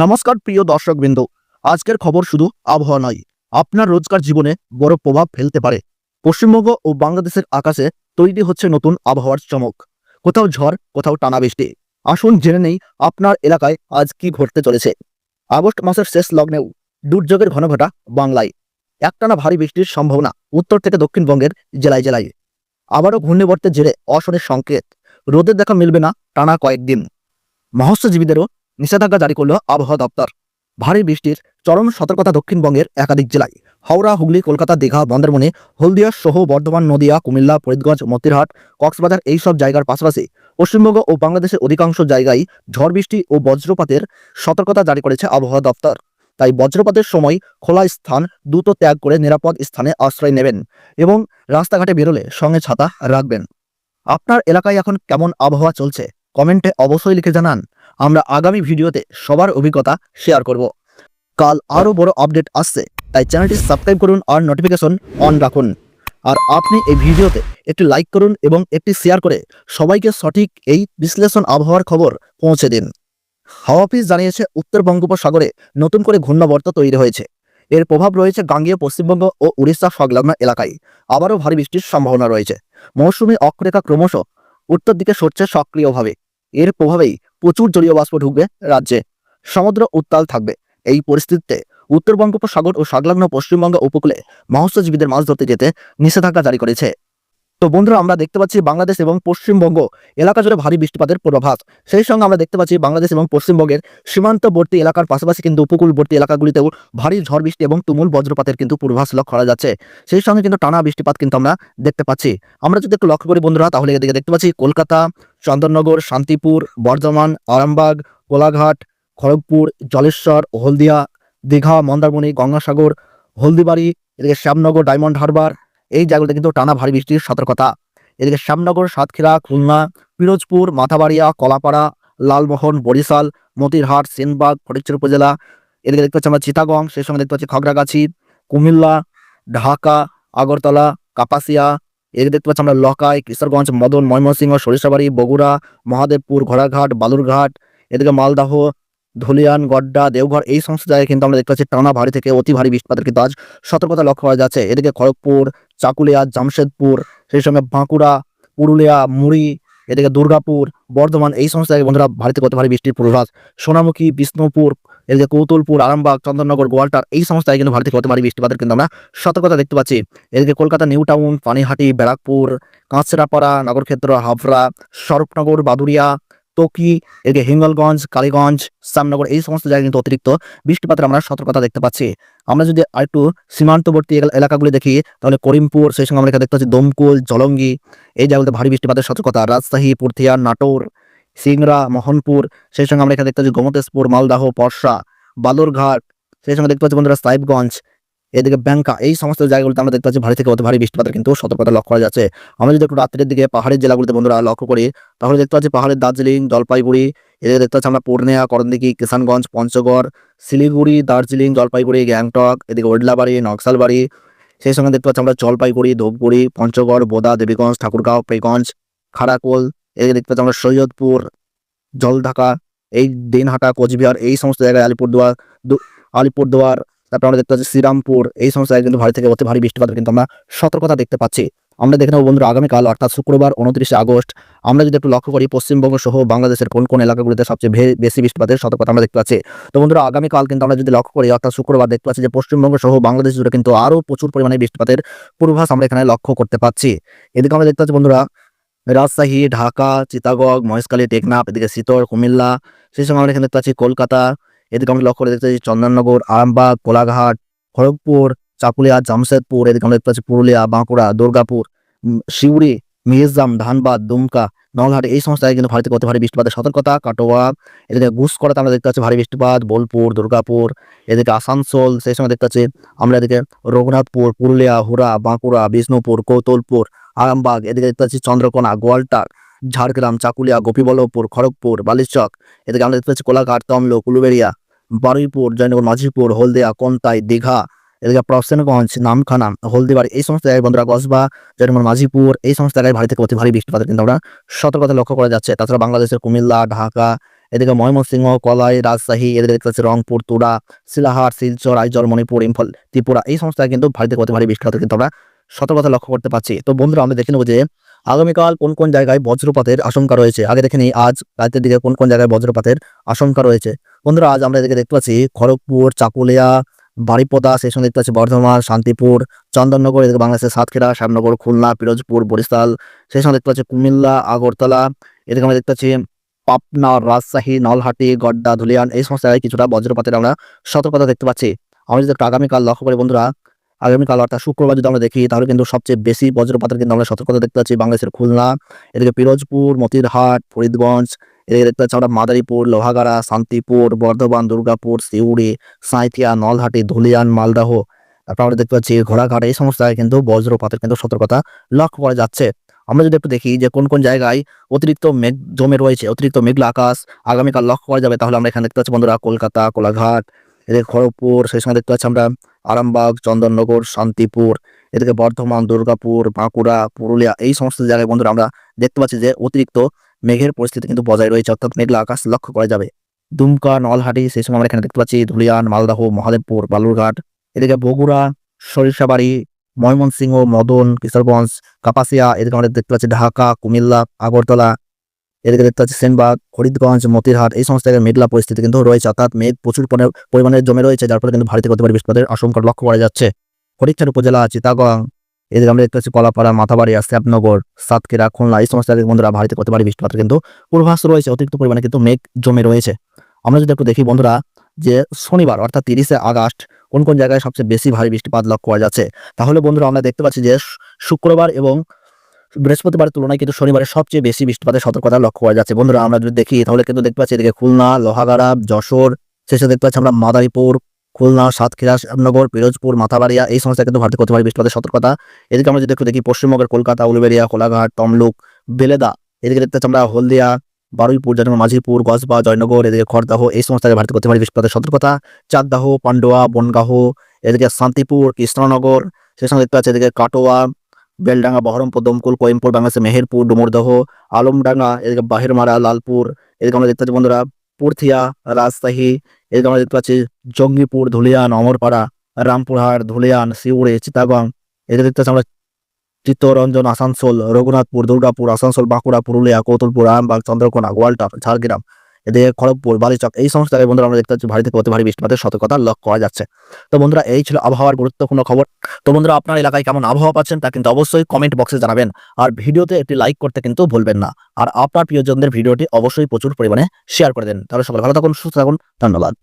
নমস্কার প্রিয় দর্শকবৃন্দ। আজকের খবর শুধু আবহাওয়া নয়, আপনার রোজকার জীবনে বড় প্রভাব ফেলতে পারে। পশ্চিমবঙ্গ ও বাংলাদেশের আকাশে তৈরি হচ্ছে নতুন আবহাওয়ার চমক। কোথাও ঝড়, কোথাও টানা বৃষ্টি। আসুন জেনে নেই আপনার এলাকায় আজ কি ঘটতে চলেছে। আগস্ট মাসের শেষ লগ্নেও দুর্যোগের ঘনঘটা বাংলায়। একটানা ভারী বৃষ্টির সম্ভাবনা উত্তর থেকে দক্ষিণবঙ্গের জেলায় জেলায়। আবারও ঘূর্ণিবর্তের জেরে অশনের সংকেত। রোদের দেখা মিলবে না টানা কয়েকদিন। মৎস্যজীবীদেরও নিষেধাজ্ঞা জারি করল আবহাওয়া দপ্তর। ভারী বৃষ্টির চরম সতর্কতা দক্ষিণবঙ্গের একাধিক জেলায়। হাওড়া, হুগলি, কলকাতা, দীঘা বন্দরমণি হলদিয়া সহ বর্ধমান, নদিয়া, কুমিল্লা, ফরিদগঞ্জ, মতিরহাট, কক্সবাজার এইসব জায়গার পাশাপাশি পশ্চিমবঙ্গ ও বাংলাদেশের অধিকাংশ জায়গায় ঝড় বৃষ্টি ও বজ্রপাতের সতর্কতা জারি করেছে আবহাওয়া দপ্তর। তাই বজ্রপাতের সময় খোলা স্থান দ্রুত ত্যাগ করে নিরাপদ স্থানে আশ্রয় নেবেন এবং রাস্তাঘাটে বেরোলে সঙ্গে ছাতা রাখবেন। আপনার এলাকায় এখন কেমন আবহাওয়া চলছে? কমেন্টে অবশ্যই লিখে জানান। আমরা আগামী ভিডিওতে সবার অভিজ্ঞতা শেয়ার করব। কাল আরও বড় আপডেট আসছে, তাই চ্যানেলটি সাবস্ক্রাইব করুন আর নোটিফিকেশন অন রাখুন। আর আপনি এই ভিডিওতে একটি লাইক করুন এবং একটি শেয়ার করে সবাইকে সঠিক এই বিশ্লেষণ আবহাওয়ার খবর পৌঁছে দিন। হাওয়া অফিস জানিয়েছে, উত্তর বঙ্গোপসাগরে নতুন করে ঘূর্ণাবর্ত তৈরি হয়েছে। এর প্রভাব রয়েছে গাঙ্গীয়, পশ্চিমবঙ্গ ও উড়িষ্যা সংলগ্ন এলাকায়। আবারও ভারী বৃষ্টির সম্ভাবনা রয়েছে। মৌসুমী অক্ষরেখা ক্রমশ উত্তর দিকে সরছে সক্রিয়ভাবে। এর প্রভাবেই প্রচুর জলীয় বাষ্প ঢুকবে রাজ্যে। সমুদ্র উত্তাল থাকবে। এই পরিস্থিতিতে উত্তর বঙ্গোপসাগর ও সংলগ্ন পশ্চিমবঙ্গ উপকূলে মৎস্যজীবীদের মাছ ধরতে যেতে নিষেধাজ্ঞা জারি করেছে। তো বন্ধুরা, আমরা দেখতে পাচ্ছি বাংলাদেশ এবং পশ্চিমবঙ্গ এলাকা জুড়ে ভারী বৃষ্টিপাতের পূর্বাভাস। সেই সঙ্গে আমরা দেখতে পাচ্ছি বাংলাদেশ এবং পশ্চিমবঙ্গের সীমান্তবর্তী এলাকার পাশাপাশি কিন্তু উপকূলবর্তী এলাকাগুলিতেও ভারী ঝড় বৃষ্টি এবং তুমুল বজ্রপাতের কিন্তু পূর্বাভাস লক্ষ্য করা যাচ্ছে। সেই সঙ্গে কিন্তু টানা বৃষ্টিপাত কিন্তু আমরা দেখতে পাচ্ছি। আমরা যদি একটু লক্ষ্য করি বন্ধুরা, তাহলে এদিকে দেখতে পাচ্ছি কলকাতা, চন্দননগর, শান্তিপুর, বর্ধমান, আরামবাগ, কোলাঘাট, খড়গপুর, জলেশ্বর, হলদিয়া, দীঘা, মন্দারমণি, গঙ্গাসাগর, হলদিবাড়ি, এদিকে শ্যামনগর, ডায়মন্ড হারবার এই জায়গাগুলোতে কিন্তু টানা ভারী বৃষ্টির সতর্কতা। এদিকে শ্যামনগর, সাতক্ষীরা, খুলনা, পিরোজপুর, মাথাবাড়িয়া, কলাপাড়া, লালমোহন, বরিশাল, মতিরহাট, সেনবাগ ফটিকচুর উপজেলা, এদিকে দেখতে পাচ্ছি আমরা চিতাগং সেই সঙ্গে দেখতে পাচ্ছি খগড়াগাছি কুমিল্লা, ঢাকা, আগরতলা, কাপাসিয়া, এদিকে দেখতে পাচ্ছি আমরা লকাই, কিশোরগঞ্জ, মদন, ময়মনসিংহ, সরিষাবাড়ি, বগুড়া, মহাদেবপুর, ঘোড়াঘাট, বালুরঘাট, এদিকে মালদাহ, ধুলিয়ান, গড্ডা, দেওঘর, এই সমস্ত জায়গায় কিন্তু আমরা দেখতে পাচ্ছি টানা ভারী থেকে অতি ভারী বৃষ্টিপাতের কিন্তু আজ সতর্কতা লক্ষ্য করা যাচ্ছে। এদিকে খড়গপুর চাকুলিয়া, জামশেদপুর, সেই সঙ্গে বাঁকুড়া, পুরুলিয়া, মুড়ি, এদিকে দুর্গাপুর, বর্ধমান, এই সমস্ত বন্ধুরা ভারতে থেকে অতি ভারী বৃষ্টির পূর্বাভাস। সোনামুখী, বিষ্ণুপুর, এদিকে কৌতুলপুর, আরামবাগ, চন্দননগর, গোয়ালটার, এই সমস্ত কিন্তু ভারী থেকে অতি ভারী বৃষ্টিপাতের কিন্তু আমরা সতর্কতা দেখতে পাচ্ছি। এদিকে কলকাতা, নিউ টাউন, পানিহাটি, ব্যারাকপুর, কাঁচরাপাড়া, নগরক্ষেত্র, হাবড়া, স্বরূপনগর বাদুরিয়া তকি এদিকে হিঙ্গলগঞ্জ, কালীগঞ্জ, শ্যামনগর, এই সমস্ত জায়গায় কিন্তু অতিরিক্ত বৃষ্টিপাতের আমরা সতর্কতা দেখতে পাচ্ছি। আমরা যদি আরেকটু সীমান্তবর্তী এলা- এলাকাগুলি দেখি, তাহলে করিমপুর, সেই সঙ্গে আমরা দেখতে পাচ্ছি দমকুল, জলঙ্গি, এই জায়গাগুলোতে ভারী বৃষ্টিপাতের সতর্কতা। রাজশাহী পুরথিয়া নাটোর, সিংড়া, মোহনপুর, সেই সঙ্গে আমরা এখানে দেখতে পাচ্ছি গোমতেশপুর মালদাহ পরশা বালুরঘাট, সেই সঙ্গে দেখতে পাচ্ছি বন্ধুরা সাহেবগঞ্জ। এদিকে ব্যাংকা এই সমস্ত জায়গাগুলোতে আমরা দেখতে পাচ্ছি ভারী থেকে অতি ভারী বৃষ্টিপাতের কিন্তু সতর্কতা লক্ষ্য করা যাচ্ছে। আমরা যদি একটু রাত্রের দিকে পাহাড়ের জেলাগুলিতে বন্ধুরা লক্ষ্য করি, তাহলে দেখতে পাচ্ছি পাহাড়ের দার্জিলিং, জলপাইগুড়ি, এদিকে দেখতে পাচ্ছি আমরা পূর্ণিয়া করণদিঘি কিষানগঞ্জ, পঞ্চগড়, শিলিগুড়ি, দার্জিলিং, জলপাইগুড়ি, গ্যাংটক, এদিকে ওডলাবাড়ি, নকশালবাড়ি, সেই সঙ্গে দেখতে পাচ্ছি আমরা জলপাইগুড়ি, ধূপগুড়ি, পঞ্চগড়, বোদা, দেবীগঞ্জ, ঠাকুরগাঁও, পেগঞ্জ, খাড়াকোল, এদিকে দেখতে পাচ্ছি আমরা সৈয়দপুর, জলঢাকা, এই দিনহাটা, কোচবিহার, এই সমস্ত জায়গায় আলিপুরদুয়ার আলিপুরদুয়ার তারপর আমরা দেখতে পাচ্ছি শ্রীরামপুর, এই সমস্ত জায়গায় কিন্তু ভারী থেকে অতি ভারী বৃষ্টিপাতের কিন্তু আমরা সতর্কতা দেখতে পাচ্ছি। আমরা দেখে নেব বন্ধুরা আগামীকাল, অর্থাৎ শুক্রবার উনত্রিশে আগস্ট, আমরা যদি একটু লক্ষ্য করি পশ্চিমবঙ্গ সহ বাংলাদেশের কোন কোন এলাকাগুলিতে সবচেয়ে বেশি বৃষ্টিপাতের সতর্কতা আমরা দেখতে পাচ্ছি। তো বন্ধুরা আগামীকাল কিন্তু আমরা যদি লক্ষ্য করি, অর্থাৎ শুক্রবার দেখতে পাচ্ছি যে পশ্চিমবঙ্গ সহ বাংলাদেশ জুড়ে কিন্তু আরও প্রচুর পরিমাণে বৃষ্টিপাতের পূর্বাভাস আমরা এখানে লক্ষ্য করতে পাচ্ছি। এদিকে আমরা দেখতে পাচ্ছি বন্ধুরা রাজশাহী, ঢাকা, চিতাগং, মহেশখালী, টেকনাফ, এদিকে শীতল, কুমিল্লা, সেই সঙ্গে আমরা এখানে দেখতে পাচ্ছি কলকাতা এদিকে আমরা লক্ষ্য করে দেখতে পাচ্ছি চন্দননগর, আরামবাগ, কোলাঘাট, খড়গপুর, চাকুলিয়া, জামশেদপুর, এদিকে আমরা দেখতে পাচ্ছি পুরুলিয়া, বাঁকুড়া, দুর্গাপুর সিউড়ি মিহিজাম ধানবাদ, দুমকা, নলহাট, এই সমস্ত কিন্তু ভারতে থেকে ভারী বৃষ্টিপাতের সতর্কতা, কাটোয়া, এদিকে ঘুষকরাতে আমরা দেখতে পাচ্ছি ভারী বৃষ্টিপাত, বোলপুর, দুর্গাপুর, এদিকে আসানসোল, সেই সময় দেখতে পাচ্ছি আমরা এদিকে রঘুনাথপুর, পুরুলিয়া হুরা বাঁকুড়া, বিষ্ণুপুর, কৌতলপুর, আরামবাগ, এদিকে দেখতে পাচ্ছি চন্দ্রকোনা, গোয়ালটার ঝাড়গ্রাম, চাকুলিয়া, গোপীবল্লভপুর, খড়গপুর, বালিচক, এদিকে আমরা দেখতে পাচ্ছি কোলাঘাট তমলো কুলুবেড়িয়া বারুইপুর, জয়নগর, মাঝিপুর, হলদিয়া, কন্তাই, দীঘা, এদিকে প্রসেনগঞ্জ, নামখানা, হলদিবাড়ি, এই সমস্ত জায়গায় বন্ধুরা কসবা, জয়নগর, মাঝিপুর, এই সমস্ত জায়গায় ভারী থেকে অতি ভারী বৃষ্টিপাতের কিন্তু আমরা সতর্কতা লক্ষ্য করা যাচ্ছে। তাছাড়া বাংলাদেশের কুমিল্লা, ঢাকা, এদিকে ময়মনসিংহ, কলাই, রাজশাহী, এদিকে দেখতে পাচ্ছি রংপুর, তুরা শিলাহাট শিলচর, আইজল, মণিপুর, ইম্ফল, ত্রিপুরা, এই সমস্ত কিন্তু থেকে অতি ভারী বৃষ্টিপাত কিন্তু আমরা সতর্কতা লক্ষ্য করতে পারছি। তো বন্ধুরা, আমরা দেখে নেব যে আগামীকাল কোন কোন জায়গায় বজ্রপাতের আশঙ্কা রয়েছে? আগে দেখে নিই, আজ রাতের দিকে কোন কোন জায়গায় বজ্রপাতের আশঙ্কা রয়েছে? বন্ধুরা, আজ আমরা এদিকে দেখতে পাচ্ছি খড়গপুর, চাকুলিয়া বাড়িপদা সেই সঙ্গে দেখতে পাচ্ছি বর্ধমান, শান্তিপুর, চন্দননগর, এদিকে বাংলাদেশের সাতক্ষীরা, শ্যামনগর, খুলনা, পিরোজপুর, বরিশাল, সেই সঙ্গে দেখতে পাচ্ছি কুমিল্লা, আগরতলা, এদিকে আমরা দেখতে পাচ্ছি পাবনা, রাজশাহী, নলহাটি, গড্ডা, ধুলিয়ান, এই সমস্ত জায়গায় কিছুটা বজ্রপাতের আমরা সতর্কতা দেখতে পাচ্ছি। আমরা যদি একটু আগামীকাল লক্ষ্য করি বন্ধুরা আগামীকাল অর্থাৎ শুক্রবার যদি আমরা দেখি, তাহলে কিন্তু সবচেয়ে বেশি বজ্রপাতের কিন্তু আমরা সতর্কতা দেখতে পাচ্ছি বাংলাদেশের খুলনা, এদিকে পিরোজপুর, মতিরহাট, ফরিদগঞ্জ, এদিকে দেখতে পাচ্ছি আমরা মাদারীপুর, লোহাগাড়া, শান্তিপুর, বর্ধমান, দুর্গাপুর, সিউড়ি, সাঁইথিয়া, নলহাটি, ধুলিয়ান, মালদাহ, তারপর আমরা দেখতে পাচ্ছি ঘোড়াঘাট, এই সমস্ত জায়গায় কিন্তু বজ্রপাতের কিন্তু সতর্কতা লক্ষ্য করা যাচ্ছে। আমরা যদি একটু দেখি যে কোন কোন জায়গায় অতিরিক্ত মেঘ জমে রয়েছে, অতিরিক্ত মেঘলা আকাশ আগামীকাল লক্ষ্য করা যাবে, তাহলে আমরা এখানে দেখতে পাচ্ছি বন্ধুরা কলকাতা, কোলাঘাট এদিকে খড়গপুর, সেই সঙ্গে দেখতে পাচ্ছি আমরা আরামবাগ, চন্দননগর, শান্তিপুর, এদিকে বর্ধমান, দুর্গাপুর, বাঁকুড়া, পুরুলিয়া, এই সমস্ত জায়গায় বন্ধুরা আমরা দেখতে পাচ্ছি যে অতিরিক্ত মেঘের পরিস্থিতি কিন্তু বজায় রয়েছে। অর্থাৎ মেঘলা আকাশ লক্ষ্য করা যাবে। দুমকা, নলহাটি, সেই সময় আমরা এখানে দেখতে পাচ্ছি ধুলিয়ান, মালদাহ, মহাদেবপুর, বালুরঘাট, এদিকে বগুড়া, সরিষাবাড়ি, ময়মনসিংহ, মদন, কিশোরগঞ্জ, কাপাসিয়া, এদিকে আমরা দেখতে পাচ্ছি ঢাকা, কুমিল্লা, আগরতলা এদিকে দেখতে পাচ্ছি সেনবাগ ফরিদগঞ্জ মতিরহাট এই সমস্ত জায়গায় মেঘলা পরিস্থিতি কিন্তু রয়েছে। অর্থাৎ মেঘ প্রচুর পরিমাণে- জমে রয়েছে, যার ফলে কিন্তু ভারতীয় গতিবাড়ি বৃষ্টিপাতের আশঙ্কা লক্ষ্য করা যাচ্ছে। হরিচ্ছার উপজেলা চিতাগং এদিকে আমরা দেখতে পাচ্ছি কলাপাড়া, মাথাবাড়ি শ্যাপনগর সাতক্ষীরা, খুলনা এই সমস্ত জায়গায় বন্ধুরা ভারতীয় গতিবাড়ি বৃষ্টিপাতের কিন্তু পূর্বাভাস রয়েছে, অতিরিক্ত পরিমাণে কিন্তু মেঘ জমে রয়েছে। আমরা যদি একটু দেখি বন্ধুরা যে শনিবার, অর্থাৎ তিরিশে আগস্ট, কোন কোন জায়গায় সবচেয়ে বেশি ভারী বৃষ্টিপাত লক্ষ্য করা যাচ্ছে? তাহলে বন্ধুরা আমরা দেখতে পাচ্ছি যে শুক্রবার এবং বৃহস্পতিবারের তুলনায় কিন্তু শনিবারে সবচেয়ে বেশি বৃষ্টিপাতের সতর্কতা লক্ষ্য করা যাচ্ছে। বন্ধুরা, আমরা যদি দেখি, তাহলে কিন্তু দেখতে পাচ্ছি এদিকে খুলনা, লোহাগাড়া, যশোর, শেষে দেখতে পাচ্ছি আমরা মাদারীপুর, খুলনা, সাতক্ষীরা, শ্যামনগর, পিরোজপুর, মাথাবাড়িয়া, এই সমস্ত কিন্তু ভারতীয় করতে পারি বৃষ্টিপাতের সতর্কতা। এদিকে আমরা যদি একটু দেখি, পশ্চিমবঙ্গের কলকাতা উলুবেড়িয়া কোলাঘাট, তমলুক, বেলেদা, এদিকে দেখতে পাচ্ছি আমরা হলদিয়া, বারুইপুর যেমন মাঝিপুর গসবা জয়নগর, এদিকে খড়দাহ, এই সমস্ত ভারতীয় করতে পারি বৃষ্টিপাতের সতর্কতা। চাঁদদাহ পান্ডুয়া বনগাহ এদিকে শান্তিপুর, কৃষ্ণনগর সেই সঙ্গে দেখতে পাচ্ছি এদিকে কাটোয়া বেলডাঙ্গা, বহরমপুর, দমকুল কোয়েম্পুর বাংলাদেশে মেহেরপুর, ডুমুরদহ, আলমডাঙ্গা, এদিকে বাহিরমারা, লালপুর, এদিকে আমরা দেখতে পাচ্ছি বন্ধুরা পুরথিয়া, রাজশাহী, এদিকে আমরা দেখতে পাচ্ছি জঙ্গিপুর, ধুলিয়ান, অমরপাড়া, রামপুরহাট, ধুলিয়ান সিউড়ি চিতাগং, এদিকে দেখতে পাচ্ছি আমরা চিত্তরঞ্জন, আসানসোল, রঘুনাথপুর, দুর্গাপুর, আসানসোল, বাঁকুড়া, পুরুলিয়া, কৌতুলপুর, আরামবাগ, চন্দ্রকোনা গোয়ালটার ঝাড়গ্রাম। এদিকে খড়গপুর, বালিচক, এই সমস্ত জায়গায় বন্ধুরা আমরা দেখতে পাচ্ছি ভারী থেকে ভারী বৃষ্টিপাতের সতর্কতা লক্ষ্য করা যাচ্ছে। তো বন্ধুরা, এই ছিল আবহাওয়ার গুরুত্বপূর্ণ খবর। তো বন্ধুরা, আপনার এলাকায় কেমন আবহাওয়া পাচ্ছেন তা কিন্তু অবশ্যই কমেন্ট বক্সে জানাবেন। আর ভিডিওতে একটি লাইক করতে কিন্তু ভুলবেন না। আর আপনার প্রিয়জনদের ভিডিওটি অবশ্যই প্রচুর পরিমাণে শেয়ার করে দেন। তাহলে সকলে ভালো থাকুন, সুস্থ থাকুন, ধন্যবাদ।